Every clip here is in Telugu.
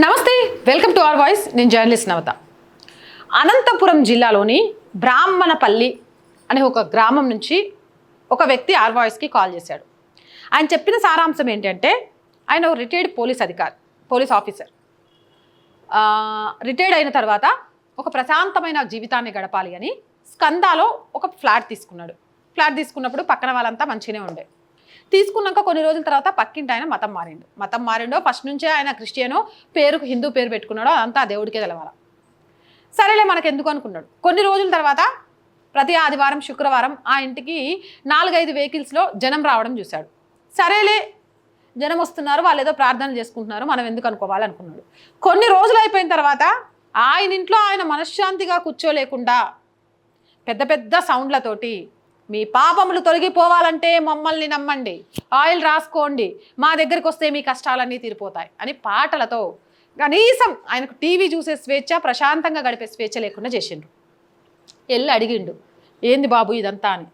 నమస్తే వెల్కమ్ టు అవర్ వాయిస్. నేను జర్నలిస్ట్ నవత. అనంతపురం జిల్లాలోని బ్రాహ్మణపల్లి అనే ఒక గ్రామం నుంచి ఒక వ్యక్తి ఆర్ వాయిస్కి కాల్ చేశాడు. ఆయన చెప్పిన సారాంశం ఏంటంటే ఆయన ఒక రిటైర్డ్ పోలీస్ అధికారి పోలీస్ ఆఫీసర్. రిటైర్డ్ అయిన తర్వాత ఒక ప్రశాంతమైన జీవితాన్ని గడపాలి అని స్కందాలో ఒక ఫ్లాట్ తీసుకున్నాడు. ఫ్లాట్ తీసుకున్నప్పుడు పక్కన వాళ్ళంతా మంచిగానే ఉండే. తీసుకున్నాక కొన్ని రోజుల తర్వాత పక్కింటి ఆయన మతం మారిండు. మతం మారిండో ఫస్ట్ నుంచే ఆయన క్రిస్టియనో పేరుకు హిందూ పేరు పెట్టుకున్నాడో అదంతా ఆ దేవుడికే తెలవాల. సరేలే మనకు ఎందుకు అనుకున్నాడు. కొన్ని రోజుల తర్వాత ప్రతి ఆదివారం శుక్రవారం ఆ ఇంటికి నాలుగైదు వెహికల్స్లో జనం రావడం చూశాడు. సరేలే జనం వస్తున్నారు వాళ్ళు ఏదో ప్రార్థన చేసుకుంటున్నారు మనం ఎందుకు అనుకోవాలనుకున్నాడు కొన్ని రోజులు అయిపోయిన తర్వాత ఆయన ఇంట్లో ఆయన మనశ్శాంతిగా కూర్చోలేకుండా పెద్ద పెద్ద సౌండ్లతోటి మీ పాపములు తొలగిపోవాలంటే మమ్మల్ని నమ్మండి. ఆయిల్ రాసుకోండి. మా దగ్గరికి వస్తే మీ కష్టాలన్నీ తీరిపోతాయి అని పాటలతో కనీసం ఆయనకు టీవీ చూసే స్వేచ్ఛ ప్రశాంతంగా గడిపే స్వేచ్ఛ లేకుండా చేసిండు వెళ్ళి అడిగిండు ఏంది బాబు ఇదంతా అని?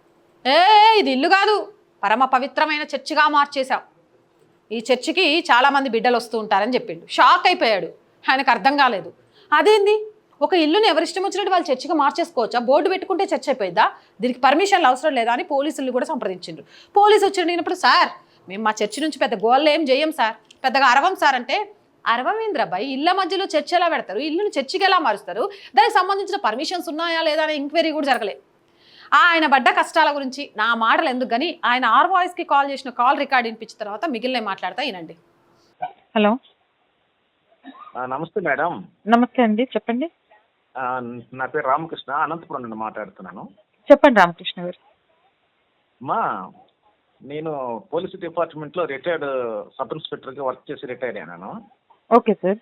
ఏ ఇది ఇల్లు కాదు. పరమ పవిత్రమైన చర్చిగా మార్చేశాం. ఈ చర్చికి చాలామంది బిడ్డలు వస్తూ ఉంటారని చెప్పిండు. షాక్ అయిపోయాడు. ఆయనకు అర్థం కాలేదు. అదేంది? ఒక ఇల్లుని ఎవరిష్టం వచ్చినట్టు వాళ్ళు చర్చిగా మార్చేసుకోవచ్చా? బోర్డు పెట్టుకుంటే చర్చ్ అయిపోయిద్దా దీనికి పర్మిషన్లు అవసరం లేదా అని పోలీసులు కూడా సంప్రదించిండ్రు. పోలీసు వచ్చి అడిగినప్పుడు సార్ మేము మా చర్చి నుంచి పెద్ద గోళ్ళు ఏం చేయం సార్? పెద్దగా అరవం సార్ అంటే అరవమేంద్రబాయ్ ఇళ్ళ మధ్యలో చర్చ్ ఎలా పెడతారు? ఇల్లుని చర్చికి ఎలా మారుస్తారు? దానికి సంబంధించిన పర్మిషన్స్ ఉన్నాయా లేదా అనే ఎంక్వైరీ కూడా జరగలే. ఆయన పడ్డ కష్టాల గురించి నా మాటలు ఎందుకు కానీ ఆయన ఆర్ వాయిస్కి కాల్ చేసిన కాల్ రికార్డ్ వినిపించిన తర్వాత మిగిలిన మాట్లాడతా వినండి. హలో. నమస్తే మేడం. నమస్తే అండి చెప్పండి. నా పేరు రామకృష్ణ అనంతపురం నుండి మాట్లాడుతున్నాను. చెప్పండి రామకృష్ణ గారు. మా నేను పోలీస్ డిపార్ట్మెంట్లో రిటైర్డ్ సబ్ ఇన్స్పెక్టర్గా వర్క్ చేసి రిటైర్ అయినాను. Okay sir.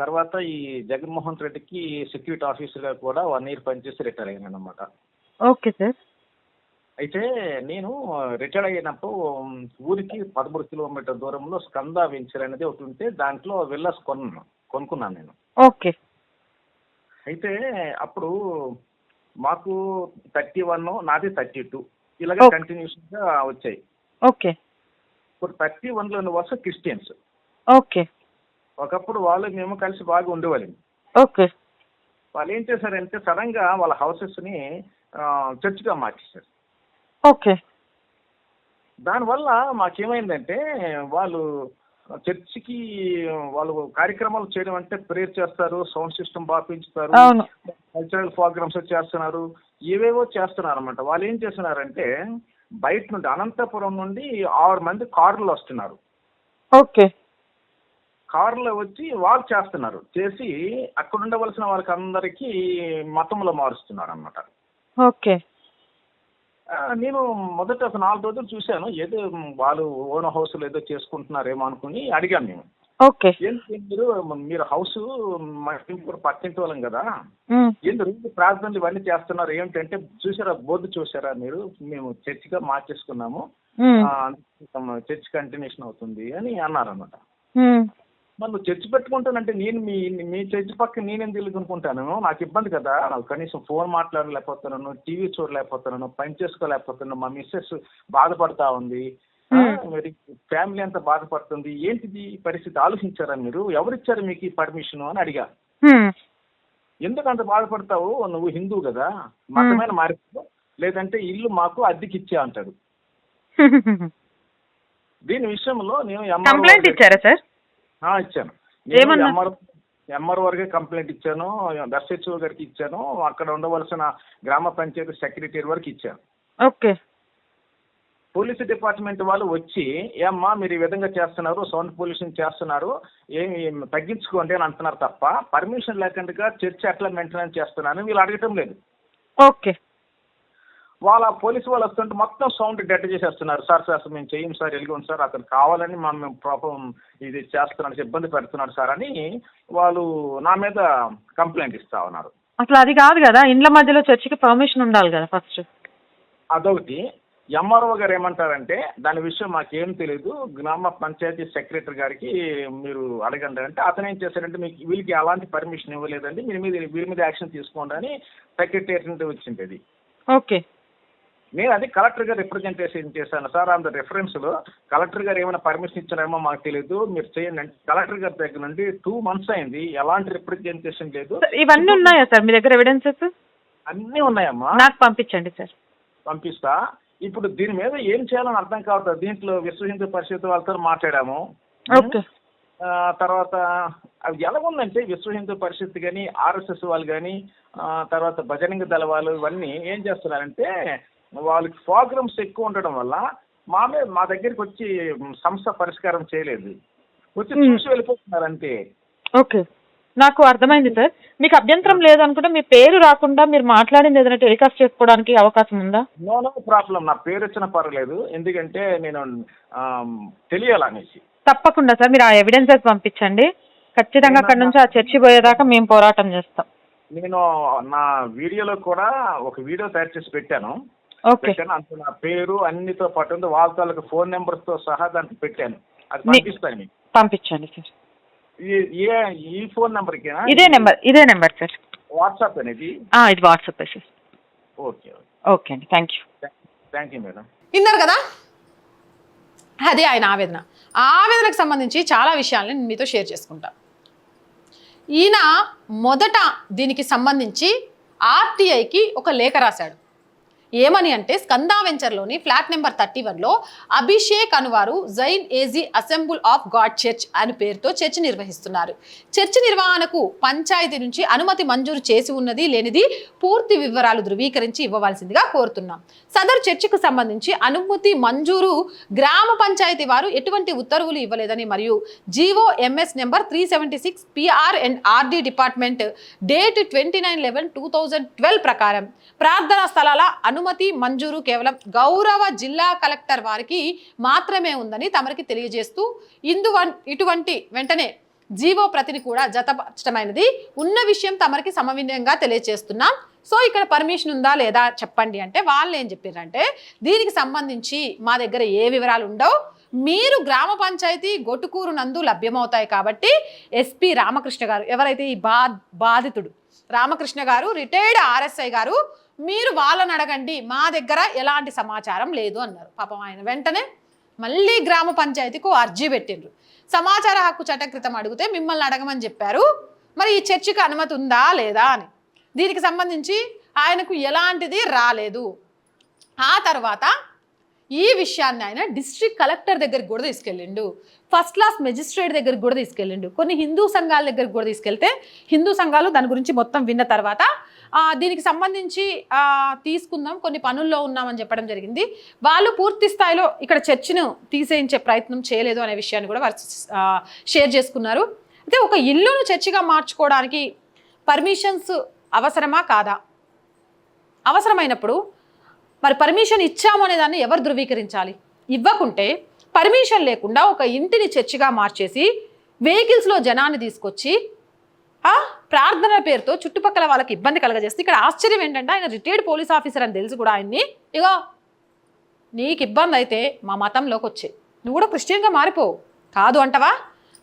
తర్వాత ఈ జగన్మోహన్ రెడ్డికి సెక్యూరిటీ ఆఫీసర్గా కూడా వన్ ఇయర్ పనిచేసి రిటైర్ అయ్యాను అనమాట ఓకే సార్. అయితే నేను రిటైర్ అయినప్పుడు ఊరికి పదమూడు కిలోమీటర్ దూరంలో స్కంద వెంచర్ అనేది ఒకటి ఉంటే దాంట్లో విల్లాస్ కొన్నాను కొనుక్కున్నాను నేను. ఓకే. అయితే అప్పుడు మాకు థర్టీ వన్ నాది థర్టీ టూ. ఇలాగ. కంటిన్యూషన్గా వచ్చాయి. ఓకే. ఇప్పుడు థర్టీ వన్లో వరుస క్రిస్టియన్స్ ఓకే. ఒకప్పుడు వాళ్ళు మేము కలిసి బాగా ఉండేవాళ్ళం. ఓకే. వాళ్ళు ఏం చేశారంటే సడన్గా వాళ్ళ హౌసెస్ని చర్చ్గా మార్చేశారు. ఓకే. దానివల్ల మాకేమైందంటే వాళ్ళు చర్చికి వాళ్ళు కార్యక్రమాలు చేయడం అంటే ప్రేయర్ చేస్తారు సౌండ్ సిస్టమ్ బాగా పెంచుతారు అవును. కల్చరల్ ప్రోగ్రామ్స్ చేస్తున్నారు ఏవేవో చేస్తున్నారు అనమాట వాళ్ళు ఏం చేస్తున్నారంటే బయట నుండి అనంతపురం నుండి ఆరు మంది కార్లు వస్తున్నారు. ఓకే. కార్లో వచ్చి వాళ్ళు చేస్తున్నారు. చేసి అక్కడ ఉండవలసిన వాళ్ళకి అందరికీ మతంలో మారుస్తున్నారు అనమాట ఓకే. నేను మొదట ఒక నాలుగు రోజులు చూశాను. ఏదో వాళ్ళు ఓన్ హౌస్లో ఏదో చేసుకుంటున్నారేమో అనుకుని అడిగాను మేము ఓకే. ఏంటి మీరు మీరు హౌస్ కూడా పక్కింటి వాళ్ళం కదా. ఏంటి రోజు ప్రార్థనలు ఇవన్నీ చేస్తున్నారు? ఏమిటంటే చూసారా బోర్డు చూసారా మీరు? మేము చర్చిగా మార్చేసుకున్నాము. చర్చ్ కంటిన్యూషన్ అవుతుంది అని అన్నారు అనమాట మరి నువ్వు చర్చ్ పెట్టుకుంటానంటే నేను మీ మీ చర్చ్ పక్క నేనేం తెలుగునుకుంటాను నాకు ఇబ్బంది కదా. నాకు కనీసం ఫోన్ మాట్లాడలేకపోతున్నాను టీవీ చూడలేకపోతున్నాను పని చేసుకోలేకపోతున్నాను మా మిస్సెస్ బాధపడతా ఉంది. మరి ఫ్యామిలీ అంతా బాధపడుతుంది. ఏంటిది పరిస్థితి? ఆలోచించారా మీరు? ఎవరిచ్చారు మీకు ఈ పర్మిషన్ అని అడిగా. ఎందుకు అంత బాధపడతావు? నువ్వు హిందువు కదా. మతమైన మారిపో. లేదంటే ఇల్లు మాకు అద్దెకి ఇచ్చే అంటాడు. దీని విషయంలో నేను కంప్లైంట్ ఇచ్చారా సార్? ఇచ్చాను? ఎంఆర్ ఎంఆర్ వరకే కంప్లైంట్ ఇచ్చాను ఎస్హెచ్ఓ గారికి ఇచ్చాను అక్కడ ఉండవలసిన గ్రామ పంచాయతీ సెక్రటరీ వరకు ఇచ్చాను. ఓకే. పోలీసు డిపార్ట్మెంట్ వాళ్ళు వచ్చి ఏమ్మా మీరు ఈ విధంగా చేస్తున్నారు సౌండ్ పొల్యూషన్ చేస్తున్నారు ఏమి తగ్గించుకోండి అని అంటున్నారు తప్ప పర్మిషన్ లేకుండా చర్చ్ అట్లా మెయింటెనెన్స్ చేస్తున్నాను వీళ్ళు అడగటం లేదు. ఓకే. వాళ్ళ పోలీసు వాళ్ళు వస్తుంటే మొత్తం సౌండ్ డెట్ చేసేస్తున్నారు. సార్ సార్ మేము చెయ్యం సార్ ఎలుగుంది సార్ అతను కావాలని మనం ప్రాబ్లం ఇది చేస్తున్నాడు ఇబ్బంది పెడుతున్నాడు సార్ అని వాళ్ళు నా మీద కంప్లైంట్ ఇస్తా ఉన్నారు. అసలు అది కాదు కదా ఇండ్ల మధ్యలో చర్చికి పర్మిషన్ ఉండాలి కదా ఫస్ట్. అదొకటి. ఎంఆర్ఓ గారు ఏమంటారంటే దాని విషయం మాకేం తెలియదు గ్రామ పంచాయతీ సెక్రటరీ గారికి మీరు అడగండి అంటే అతను ఏం చేశారంటే మీకు వీళ్ళకి అలాంటి పర్మిషన్ ఇవ్వలేదండి మీరు మీద వీరి మీద యాక్షన్ తీసుకోండి అని సెక్రటరీ వచ్చింది అది. ఓకే. నేను అది కలెక్టర్ గారు రిప్రజెంటేషన్ చేశాను. సార్ అంత రెఫరెన్స్లో కలెక్టర్ గారు ఏమైనా పర్మిషన్ ఇచ్చారేమో మాకు తెలియదు మీరు చేయండి అంటే కలెక్టర్ గారి దగ్గర నుండి టూ మంత్స్ అయింది. ఎలాంటి రిప్రజెంటేషన్ లేదు. ఇవన్నీ ఉన్నాయా సార్? మీ దగ్గర ఎవిడెన్సెస్ అన్నీ ఉన్నాయమ్మా. నాకు పంపించండి సార్. పంపిస్తా. ఇప్పుడు దీని మీద ఏం చేయాలని అర్థం కావట్లేదు. దీంట్లో విశ్వ హిందూ పరిషత్ వాళ్ళతో మాట్లాడాము. ఓకే. తర్వాత అవి ఎలా ఉందంటే విశ్వ హిందూ పరిషత్ కానీ ఆర్ఎస్ఎస్ వాళ్ళు కానీ తర్వాత బజరంగ దళ వాళ్ళు ఇవన్నీ ఏం చేస్తున్నారంటే వాళ్ళకి ప్రోగ్రామ్స్ ఎక్కువ ఉండడం వల్ల మా మీద మా దగ్గరికి వచ్చి సంస్థ పరిష్కారం చేయలేదు. వచ్చి. చూసి వెళ్ళిపోతున్నారు అంతే ఓకే. నాకు అర్థమైంది సార్. మీకు అభ్యంతరం లేదనుకుంటే మీ పేరు రాకుండా మీరు మాట్లాడింది ఏదైనా టెలికాస్ట్ చేసుకోవడానికి అవకాశం ఉందా? No no problem. నా పేరు వచ్చినా పర్వాలేదు. ఎందుకంటే నేను తెలియాలనేసి. తప్పకుండా సార్. మీరు ఆ ఎవిడెన్సెస్ పంపించండి. ఖచ్చితంగా అక్కడ నుంచి ఆ చర్చి పోయేదాకా మేము పోరాటం చేస్తాం. నేను నా వీడియోలో కూడా ఒక వీడియో తయారు చేసి పెట్టాను. పెట్టాను అంత. నా పేరు అన్నితో పాటు ఉంది. వాళ్ళ తాలూకు ఫోన్ నెంబర్స్తో సహా దానికి పెట్టాను. అది పంపిస్తాను మీకు. పంపించండి సార్. ఈ- ఏ ఈ ఫోన్ నెంబర్కేనా? ఇదే నెంబర్ ఇదే నెంబర్ సార్. వాట్సాప్ అనేది ఆ, ఇది వాట్సాప్ సార్. Okay okay. అండి. Thank you. Thank you madam. విన్నారు కదా? అదే ఆయన ఆవేదన. ఆ ఆవేదనకు సంబంధించి చాలా విషయాలను నేను మీతో షేర్ చేసుకుంటా. ఈయన మొదట దీనికి సంబంధించి ఆర్టీఐకి ఒక లేఖ రాశాడు. ఏమని అంటే స్కందా వెంచర్లోని ఫ్లాట్ నెంబర్ థర్టీ వన్లో Abhishek అనువారు Jain AG assembly of God church అని పేరుతో చర్చ్ నిర్వహిస్తున్నారు. చర్చ్ నిర్వహణకు పంచాయతీ నుంచి అనుమతి మంజూరు చేసి ఉన్నది లేనిది పూర్తి వివరాలు ధృవీకరించి ఇవ్వవలసిందిగా కోరుతున్నాం. సదరు చర్చికి సంబంధించి అనుమతి మంజూరు గ్రామ పంచాయతీ వారు ఎటువంటి ఉత్తర్వులు ఇవ్వలేదని మరియు GO MS number three seventy six PR and RD department date twenty nine eleven two thousand twelve ప్రకారం ప్రార్థనా స్థలాల అనుమతి మంజూరు కేవలం గౌరవ జిల్లా కలెక్టర్ వారికి మాత్రమే ఉందని తమరికి తెలియజేస్తూ ఇందు ఇటువంటి వెంటనే జీవో ప్రతిని కూడా జతపరచడమైనది ఉన్న విషయం తమరికి సమన్వయంగా తెలియజేస్తున్నాం. సో ఇక్కడ పర్మిషన్ ఉందా లేదా చెప్పండి అంటే వాళ్ళు ఏం చెప్పారంటే దీనికి సంబంధించి మా దగ్గర ఏ వివరాలు ఉండవు. మీరు గ్రామ పంచాయతీ గొట్టుకూరు నందు లభ్యమవుతాయి కాబట్టి ఎస్పి రామకృష్ణ గారు ఎవరైతే ఈ బా బాధితుడు రామకృష్ణ గారు రిటైర్డ్ ఆర్ఎస్ఐ గారు మీరు వాళ్ళని అడగండి మా దగ్గర ఎలాంటి సమాచారం లేదు అన్నారు. పాపం ఆయన వెంటనే మళ్ళీ గ్రామ పంచాయతీకు అర్జీ పెట్టిండ్రు. సమాచార హక్కు చట్టం క్రితం అడిగితే మిమ్మల్ని అడగమని చెప్పారు. మరి ఈ చర్చికి అనుమతి ఉందా లేదా అని. దీనికి సంబంధించి ఆయనకు ఎలాంటిది రాలేదు. ఆ తర్వాత ఈ విషయాన్ని ఆయన డిస్ట్రిక్ట్ కలెక్టర్ దగ్గరికి కూడా తీసుకెళ్ళిండు. ఫస్ట్ క్లాస్ మెజిస్ట్రేట్ దగ్గరికి కూడా తీసుకెళ్ళిండు. కొన్ని హిందూ సంఘాల దగ్గరికి కూడా తీసుకెళ్తే హిందూ సంఘాలు దాని గురించి మొత్తం విన్న తర్వాత దీనికి సంబంధించి తీసుకుందాం కొన్ని పనుల్లో ఉన్నామని చెప్పడం జరిగింది. వాళ్ళు పూర్తి స్థాయిలో ఇక్కడ చర్చిను తీసేయించే ప్రయత్నం చేయలేదు అనే విషయాన్ని కూడా వారు షేర్ చేసుకున్నారు. అయితే ఒక ఇల్లును చర్చిగా మార్చుకోవడానికి పర్మిషన్స్ అవసరమా కాదా? అవసరమైనప్పుడు మరి పర్మిషన్ ఇచ్చాము అనే దాన్ని ఎవరు ధృవీకరించాలి? ఇవ్వకుంటే పర్మిషన్ లేకుండా ఒక ఇంటిని చర్చిగా మార్చేసి వెహికల్స్లో జనాన్ని తీసుకొచ్చి ఆ? ప్రార్థన పేరుతో చుట్టుపక్కల వాళ్ళకి ఇబ్బంది కలగజేస్తే ఇక్కడ ఆశ్చర్యం ఏంటంటే ఆయన రిటైర్డ్ పోలీస్ ఆఫీసర్ అని తెలుసు కూడా ఆయన్ని. ఇగో నీకు ఇబ్బంది అయితే మా మతంలోకి వచ్చే. నువ్వు కూడా క్రిస్టియన్గా మారిపోవు కాదు అంటవా?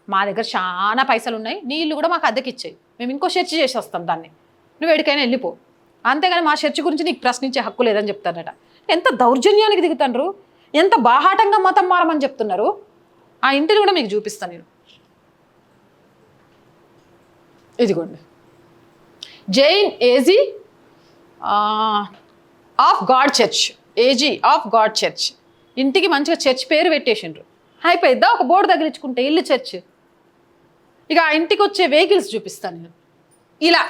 మా దగ్గర చాలా పైసలు ఉన్నాయి. నీ ఇల్లు కూడా మాకు అద్దెకి ఇచ్చేయి మేము ఇంకో చర్చ్ చేసి వస్తాం దాన్ని. నువ్వు ఎడికైనా వెళ్ళిపో. అంతేగాని మా చర్చ్ గురించి నీకు ప్రశ్నించే హక్కు లేదని చెప్తారట. ఎంత దౌర్జన్యానికి దిగుతాండ్రు? ఎంత బాహాటంగా మతం మారమని చెప్తున్నారు? ఆ ఇంటిని కూడా మీకు చూపిస్తాను నేను. ఇదిగోండి. Jain AG of God church AG of God church ఇంటికి మంచిగా చర్చ్ పేరు పెట్టేసిండ్రు. అయిపోయిద్దా? ఒక బోర్డు తగిలించుకుంటే ఇల్లు చర్చ్ ఇక ఆ ఇంటికి వచ్చే వెహికల్స్ చూపిస్తాను నేను. ఇలా.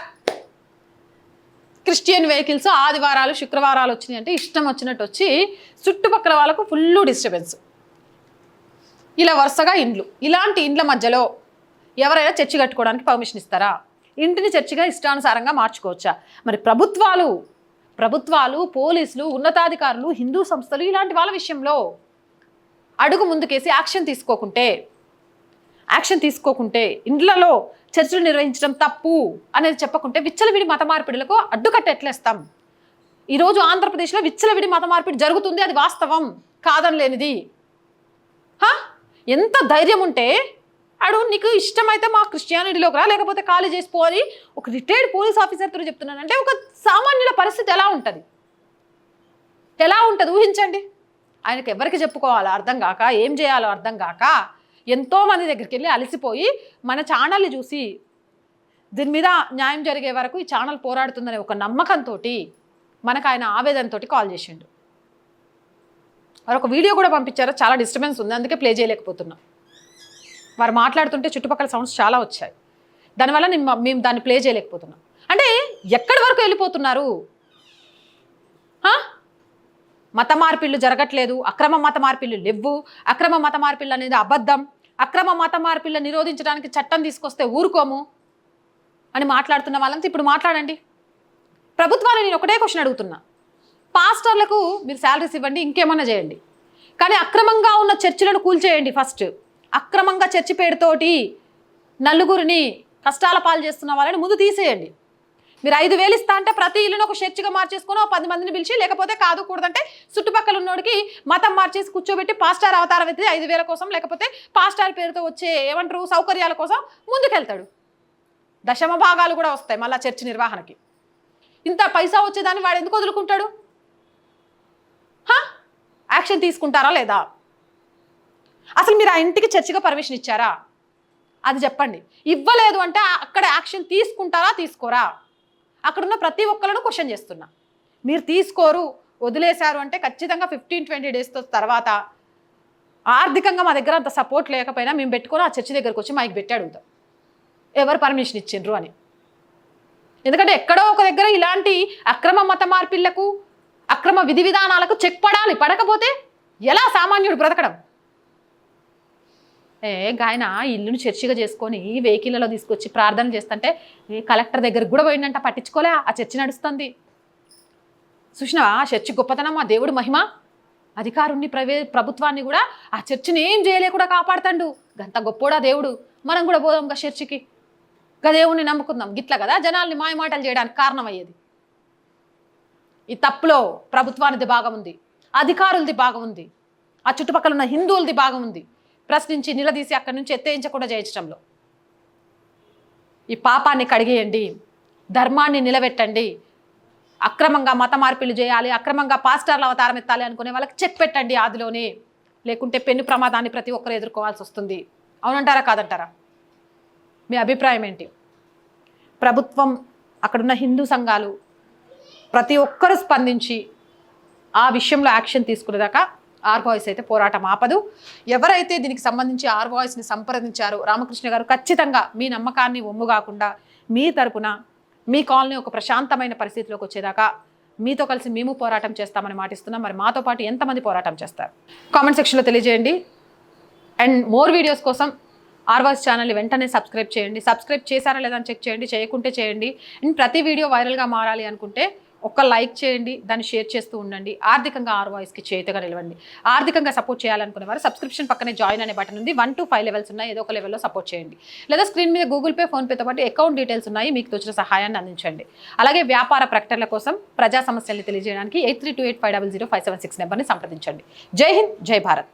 క్రిస్టియన్ వెహికల్స్ ఆదివారాలు శుక్రవారాలు వచ్చినాయి అంటే ఇష్టం వచ్చినట్టు వచ్చి చుట్టుపక్కల వాళ్ళకు ఫుల్ డిస్టర్బెన్స్ ఇలా వరుసగా ఇండ్లు. ఇలాంటి ఇండ్ల మధ్యలో ఎవరైనా చర్చి కట్టుకోవడానికి పర్మిషన్ ఇస్తారా? ఇంటిని చర్చిగా ఇష్టానుసారంగా మార్చుకోవచ్చా? మరి ప్రభుత్వాలు ప్రభుత్వాలు పోలీసులు ఉన్నతాధికారులు హిందూ సంస్థలు ఇలాంటి వాళ్ళ విషయంలో అడుగు ముందుకేసి యాక్షన్ తీసుకోకుంటే యాక్షన్ తీసుకోకుంటే ఇండ్లలో చర్చలు నిర్వహించడం తప్పు అనేది చెప్పకుంటే విచ్చలవిడి మత మార్పిడులకు అడ్డుకట్ట ఎట్లేస్తాం ఈరోజు ఆంధ్రప్రదేశ్లో విచ్చలవిడి మత మార్పిడి జరుగుతుంది అది వాస్తవం కాదనలేనిది. హా? ఎంత ధైర్యం ఉంటే అడు నీకు ఇష్టమైతే మా క్రిస్టియానిటీలోకి రా లేకపోతే కాలేజ్ చేసిపో అని ఒక రిటైర్డ్ పోలీస్ ఆఫీసర్తో చెప్తున్నానంటే ఒక సామాన్యుల పరిస్థితి ఎలా ఉంటుంది? ఎలా ఉంటుంది? ఊహించండి. ఆయనకి ఎవరికి చెప్పుకోవాలో అర్థం కాక ఏం చేయాలో అర్థం కాక ఎంతోమంది దగ్గరికి వెళ్ళి అలసిపోయి మన ఛానల్ని చూసి దీని మీద న్యాయం జరిగే వరకు ఈ ఛానల్ పోరాడుతుందనే ఒక నమ్మకంతో మనకు ఆయన ఆవేదనతో కాల్ చేసిండు. వారు ఒక వీడియో కూడా పంపించారు. చాలా డిస్టర్బెన్స్ ఉంది. అందుకే ప్లే చేయలేకపోతున్నాం. వారు మాట్లాడుతుంటే చుట్టుపక్కల సౌండ్స్ చాలా వచ్చాయి. దానివల్ల నేను మేము దాన్ని ప్లే చేయలేకపోతున్నాం. అంటే ఎక్కడి వరకు వెళ్ళిపోతున్నారు? మత మార్పిళ్ళు జరగట్లేదు అక్రమ మత మార్పిళ్ళు లేవు అక్రమ మత మార్పిళ్ళు అనేది అబద్ధం అక్రమ మత మార్పిళ్ళ నిరోధించడానికి చట్టం తీసుకొస్తే ఊరుకోము అని మాట్లాడుతున్న వాళ్ళంతా ఇప్పుడు మాట్లాడండి. ప్రభుత్వాన్ని నేను ఒకటే క్వశ్చన్ అడుగుతున్నా. పాస్టర్లకు మీరు శాలరీస్ ఇవ్వండి ఇంకేమన్నా చేయండి. కానీ అక్రమంగా ఉన్న చర్చిలను కూల్చేయండి ఫస్ట్ అక్రమంగా చర్చి పేరుతోటి నలుగురిని కష్టాల పాలు చేస్తున్న వాళ్ళని ముందు తీసేయండి. మీరు ఐదు వేలు ఇస్తా అంటే ప్రతి ఇల్లును ఒక చర్చిగా మార్చేసుకొని ఒక పది మందిని పిలిచి లేకపోతే కాదు కూడదంటే చుట్టుపక్కల ఉన్నోడికి మతం మార్చేసి కూర్చోబెట్టి పాస్టార్ అవతారం అయితే ఐదు వేల కోసం లేకపోతే పాస్టార్ పేరుతో వచ్చే ఏమంటారు సౌకర్యాల కోసం ముందుకెళ్తాడు. దశమ భాగాలు కూడా వస్తాయి మళ్ళీ చర్చి నిర్వహణకి. ఇంత పైసా వచ్చేదాన్ని వాడు ఎందుకు వదులుకుంటాడు? యాక్షన్ తీసుకుంటారా లేదా? అసలు మీరు ఆ ఇంటికి చర్చిగా పర్మిషన్ ఇచ్చారా? అది చెప్పండి. ఇవ్వలేదు అంటే అక్కడ యాక్షన్ తీసుకుంటారా తీసుకోరా? అక్కడున్న ప్రతి ఒక్కళ్ళను క్వశ్చన్ చేస్తున్నా. మీరు తీసుకోరు వదిలేశారు అంటే ఖచ్చితంగా ఫిఫ్టీన్ ట్వంటీ డేస్ తర్వాత ఆర్థికంగా మా దగ్గర అంత సపోర్ట్ లేకపోయినా మేము పెట్టుకొని ఆ చర్చి దగ్గరకు వచ్చి మాకు పెట్టి అడుగుతాం. ఎవరు పర్మిషన్ ఇచ్చిండ్రు అని. ఎందుకంటే ఎక్కడో ఒక దగ్గర ఇలాంటి అక్రమ మత మార్పిళ్ళకు అక్రమ విధి విధానాలకు చెక్ పడాలి. పడకపోతే ఎలా సామాన్యుడు బ్రతకడం? ఏ గాయన ఇల్లును చర్చిగా చేసుకొని వెహికల్లలో తీసుకొచ్చి ప్రార్థన చేస్తుంటే కలెక్టర్ దగ్గరికి కూడా పోయిందంట పట్టించుకోలే ఆ చర్చి నడుస్తుంది. చూసినావా? ఆ చర్చి గొప్పతనం ఆ దేవుడు మహిమ? అధికారుణ్ణి ప్రవే ప్రభుత్వాన్ని కూడా ఆ చర్చిని ఏం చేయలేకుండా కాపాడుతాడు. గంత గొప్పోడా దేవుడు? మనం కూడా పోదాం గా చర్చికి. గా దేవుణ్ణి నమ్ముకుందాం. గిట్ల కదా? జనాల్ని మాయమాటలు చేయడానికి కారణం అయ్యేది ఈ తప్పులో ప్రభుత్వానిది భాగం ఉంది అధికారులది భాగం ఉంది ఆ చుట్టుపక్కల ఉన్న హిందువులది భాగం ఉంది ప్రశ్నించి నిలదీసి అక్కడి నుంచి ఎత్తేయించకుండా చేయించడంలో ఈ పాపాన్ని కడిగేయండి ధర్మాన్ని నిలబెట్టండి అక్రమంగా మత మార్పిళ్ళు చేయాలి అక్రమంగా పాస్టర్ల అవతారం ఎత్తాలి అనుకునే వాళ్ళకి చెక్ పెట్టండి ఆదిలోనే. లేకుంటే పెన్ను ప్రమాదాన్ని ప్రతి ఒక్కరు ఎదుర్కోవాల్సి వస్తుంది. అవునంటారా కాదంటారా? మీ అభిప్రాయం ఏంటి? ప్రభుత్వం అక్కడున్న హిందూ సంఘాలు ప్రతి ఒక్కరూ స్పందించి ఆ విషయంలో యాక్షన్ తీసుకునేదాకా ఆర్ వాయిస్ అయితే పోరాటం ఆపదు. ఎవరైతే దీనికి సంబంధించి ఆర్ వాయిస్ని సంప్రదించారో రామకృష్ణ గారు ఖచ్చితంగా మీ నమ్మకాన్ని ఒమ్ము కాకుండా మీ తరపున మీ కాలనీ ఒక ప్రశాంతమైన పరిస్థితిలోకి వచ్చేదాకా మీతో కలిసి మేము పోరాటం చేస్తామని మాటిస్తున్నాం. మరి మాతో పాటు ఎంతమంది పోరాటం చేస్తారు? కామెంట్ సెక్షన్లో తెలియజేయండి. అండ్ మోర్ వీడియోస్ కోసం ఆర్వాస్ ఛానల్ని వెంటనే సబ్స్క్రైబ్ చేయండి. సబ్స్క్రైబ్ చేశారా లేదా అని చెక్ చేయండి. చేయకుంటే చేయండి. అండ్ ప్రతి వీడియో వైరల్గా మారాలి అనుకుంటే ఒక్క లైక్ చేయండి దాన్ని షేర్ చేస్తూ ఉండండి. ఆర్థికంగా ఆర్ వాయిస్కి చేతగా నిలవండి. ఆర్థికంగా సపోర్ట్ చేయాలనుకునే వారు సబ్స్క్రిప్షన్ పక్కనే జాయిన్ అనే బటన్ ఉంది. వన్ టు ఫైవ్ లెవెల్స్ ఉన్నాయి. ఏదో ఒక లెవెల్లో సపోర్ట్ చేయండి. లేదా స్క్రీన్ మీద గూగుల్ పే ఫోన్పేతో పాటు అకౌంట్ డీటెయిల్స్ ఉన్నాయి. మీకు తోచిన సహాయాన్ని అందించండి. అలాగే వ్యాపార ప్రకటనల కోసం ప్రజా సమస్యల్ని తెలియజేయడానికి eight three two eight five double zero five seven six నెంబర్ని సంప్రదించండి. జై హింద్ జై భారత్.